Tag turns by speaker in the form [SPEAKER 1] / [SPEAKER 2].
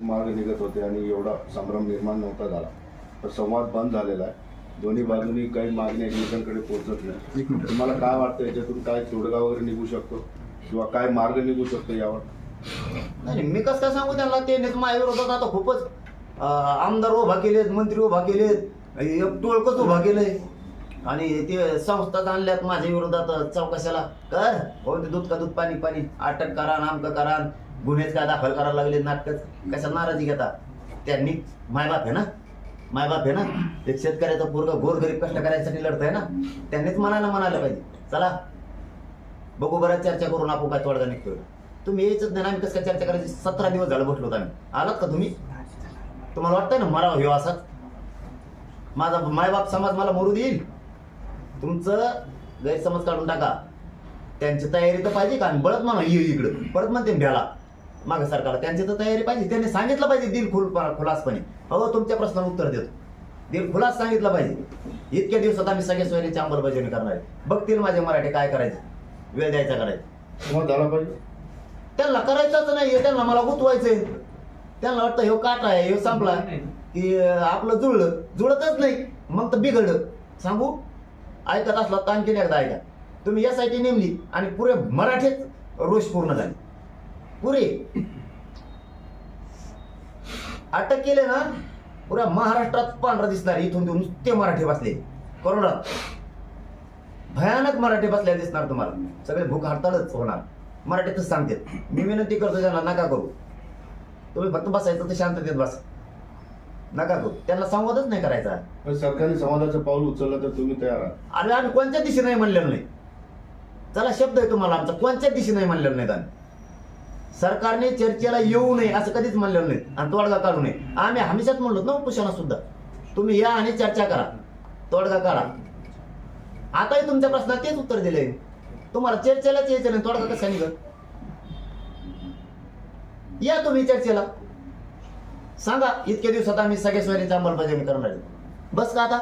[SPEAKER 1] मार्ग निघत होते आणि एवढा संभ्रम निर्माण नव्हता झाला. तर संवाद बंद झालेला आहे. दोन्ही बाजूनी काही मागणी एकमेकांकडे पोहोचत नाही. तुम्हाला काय वाटतं? याच्यातून काय तोडगा वगैरे निघू शकतो? किंवा काय मार्ग निघू शकतो यावर?
[SPEAKER 2] नाही मी कसं काय सांगू त्यांना? ते नेत माझ्या विरोधात आता खूपच आमदार उभा केलेत मंत्री उभा केलेत एक टोळकच उभा केलंय. आणि ते संस्थात आणल्यात माझ्या विरोधात चौकशाला. कर हो ते दूध का दूध पाणी पाणी. अटक करा नामकं करा. गुन्हेच काय दाखल करायला लागले नाटक कशा नाराजी घेता? त्यांनी मायबाप आहे ना? मायबाप आहे ना? एक शेतकऱ्याचा पोरगा गोरगरीब कष्ट करायसाठी लढत आहे ना? त्यांनीच मनाला म्हणायला पाहिजे. चला. बघू बरं चर्चा करून आपण काय तोडगा निघतोय. तुम्ही यायचंच नाही आम्ही कसं काय चर्चा करायची? सतरा दिवस झालं बसलो होतो आम्ही. आलात का तुम्ही? तुम्हाला वाटतंय ना मराव हे असाच? माझा मायबाप समाज मला मरू देईल? तुमचं गैरसमज काढून टाका. त्यांची तयारी तर पाहिजे का? आम्ही बळत म्हणा ये इकडं. परत म्हणते भ्याला मागे सरकारला. त्यांची तर तयारी पाहिजे. त्यांनी सांगितलं पाहिजे दिल खुल खुलासपणे. हो तुमच्या प्रश्नाला उत्तर देतो. दिल खुलास सांगितलं पाहिजे. इतक्या दिवसात आम्ही सगळ्या सोयरीची अंमलबजावणी करणार आहे. बघतील माझे मराठी काय करायचं. वेळ द्यायचा करायचं.
[SPEAKER 1] झाला पाहिजे.
[SPEAKER 2] त्यांना करायचंच नाही त्यांना मला गुतवायचंय. त्यांना वाटतं ह्यो काटा आहे ह्यो संपला. की आपलं जुळलं. जुळतच नाही. मग तर बिघडलं. सांगू? ऐकत असला तर आणखीन एकदा ऐका. तुम्ही यासाठी नेमली आणि पुरे मराठीत रोष पूर्ण झाले. पुरे. अटक केले ना पुऱ्या महाराष्ट्रात पांढरा दिसणार इथून ते नुसते मराठी बसले. करोडात भयानक मराठी बसल्या दिसणार तुम्हाला. सगळे भूक हडताळच होणार. मराठीतच सांगते मी विनंती करतो त्यांना नका करू. तुम्ही फक्त बसायचं तर शांततेत बस. नका करू. त्यांना संवादच नाही करायचा.
[SPEAKER 1] पण सरकारने संवादाचं पाऊल उचललं तर तुम्ही तयार आहात.
[SPEAKER 2] आणि आम्ही कोणत्या दिशे नाही म्हणलेलं नाही. चला शब्द आहे तुम्हाला आमचा. कोणत्या दिशे नाही म्हणलेलं नाही आम्ही सरकारने चर्चेला येऊ नये असं कधीच म्हणलेलं नाही आणि तोडगा काढू नये. आम्ही हमेशाच म्हणलो ना उपोषणा सुद्धा. तुम्ही या आणि चर्चा करा. तोडगा काढा. आताही तुमच्या प्रश्नात तेच उत्तर दिले तुम्हाला चर्चेलाच यायचं नाही. तोडगा कसा निघत या तुम्ही चर्चेला. सांगा इतक्या दिवसात आम्ही सगळ्या सोयरीची अंमलबजावणी करणार बस का आता?